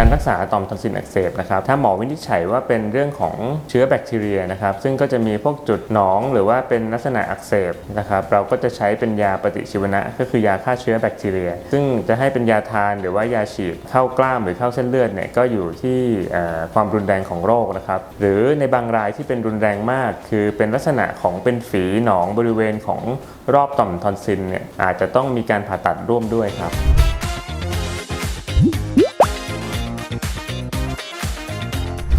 การรักษาต่อมทอนซิลอักเสบนะครับถ้าหมอวินิจฉัยว่าเป็นเรื่องของเชื้อแบคทีเรียนะครับซึ่งก็จะมีพวกจุดหนองหรือว่าเป็นลักษณะอักเสบนะครับเราก็จะใช้เป็นยาปฏิชีวนะ ก็คือยาฆ่าเชื้อแบคทีเรีย ซึ่งจะให้เป็นยาทานหรือว่ายาฉีดเข้ากล้ามหรือเข้าเส้นเลือดเนี่ยก็อยู่ที่ความรุนแรงของโรคนะครับหรือในบางรายที่เป็นรุนแรงมาก คือเป็นลักษณะของเป็นฝีหนองบริเวณของรอบต่อมทอนซิลเนี่ยอาจจะต้องมีการผ่าตัดร่วมด้วยครับ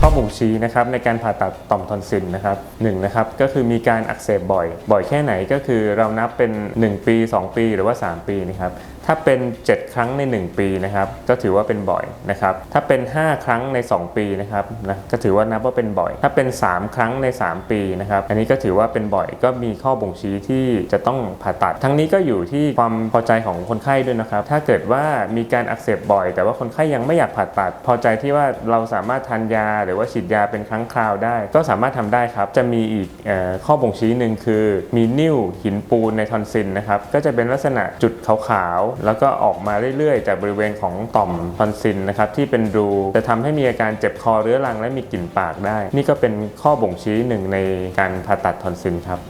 อบ่งชี้นะครับในการผ่าตัดต่อมทอนซิลนะครับหนึ่งนะครับก็คือมีการอักเสบบ่อย บ่อยแค่ไหนก็คือเรานับเป็น 1 ปี 2 ปีหรือว่า 3 ปีนะครับถ้าเป็น 7 ครั้งใน 1 ปีนะครับก็ถือว่าเป็นบ่อยนะครับถ้าเป็น 5 ครั้งใน 2 ปีนะครับนะก็ถือว่านับว่าเป็นบ่อย ถ้าเป็น 3 ครั้งใน 3 ปีนะครับอันนี้ก็ถือว่าเป็นบ่อยก็มีข้อบ่งชี้ที่จะต้องผ่าตัด ทั้งนี้ก็อยู่ที่ความพอใจของคนไข้ด้วยนะครับ ถ้าเกิดว่ามีการอักเสบบ่อย แต่ว่าคนไข้ยังไม่อยากผ่าตัด พอใจที่ว่าเราสามารถทานยาหรือว่าฉีดยาเป็นครั้งคราวได้ ก็สามารถทำได้ครับ จะมีอีกอข้อบ่งชี้หนึ่งคือมีนิ่วหินปูนในทอนซิลนะครับ ก็จะเป็นลักษณะจุดขาวๆ แล้วก็ออกมาเรื่อยๆ จากบริเวณของต่อมทอนซิลนะครับที่เป็นรูจะทำให้มีอาการเจ็บคอเรื้อรังและมีกลิ่นปากได้ นี่ก็เป็นข้อบ่งชี้หนึ่งในการผ่าตัดทอนซิลครับ